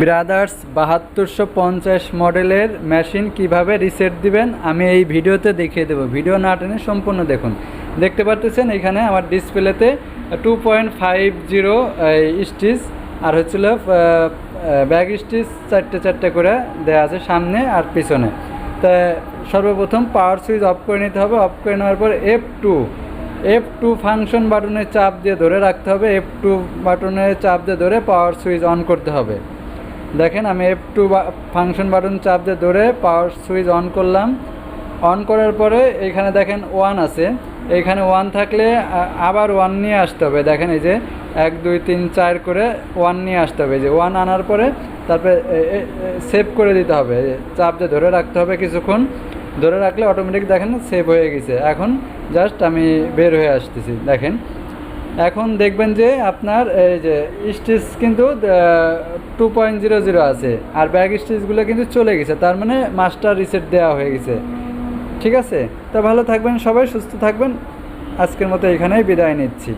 Brothers, বাহাত্তরশো পঞ্চাশ মডেলের machine কীভাবে রিসেট দিবেন, আমি এই ভিডিওতে দেখিয়ে দেবো। ভিডিও না টেনে সম্পূর্ণ দেখুন। দেখতে পাচ্ছেন এখানে আমার ডিসপ্লেতে two point five zero stitch, আর হচ্ছিল ব্যাগ স্টিচ চারটে চারটে করে দেওয়া আছে সামনে আর পিছনে। তা সর্বপ্রথম পাওয়ার সুইচ অফ করে নিতে হবে। অফ করে নেওয়ার পর F two F two function বাটনে চাপ দিয়ে ধরে রাখতে হবে। এফ টু বাটনে চাপ দিয়ে ধরে পাওয়ার সুইচ অন করতে হবে। দেখেন, আমি এফ টু ফাংশন বাটন চাপ দিয়ে ধরে পাওয়ার সুইচ অন করলাম। অন করার পরে এখানে দেখেন ওয়ান আছে। এইখানে ওয়ান থাকলে আবার ওয়ান নিয়ে আসতে হবে। দেখেন এই যে এক, দুই, তিন, চার করে ওয়ান নিয়ে আসতে হবে। যে ওয়ান আনার পরে তারপরে সেভ করে দিতে হবে। চাপ দিয়ে ধরে রাখতে হবে কিছুক্ষণ। ধরে রাখলে অটোমেটিক দেখেন সেভ হয়ে গেছে। এখন জাস্ট আমি বের হয়ে আসতেছি। দেখেন এখন দেখবেন যে আপনার, এই যে স্টিচ কিন্তু টু পয়েন্ট জিরো জিরো আছে, আর ব্যাক স্টিচগুলো কিন্তু চলে গেছে, তার মানে মাস্টার রিসেট দেওয়া হয়ে গেছে। ঠিক আছে? তা ভালো থাকবেন সবাই, সুস্থ থাকবেন। আজকের মতো এখানেই বিদায় নিচ্ছি।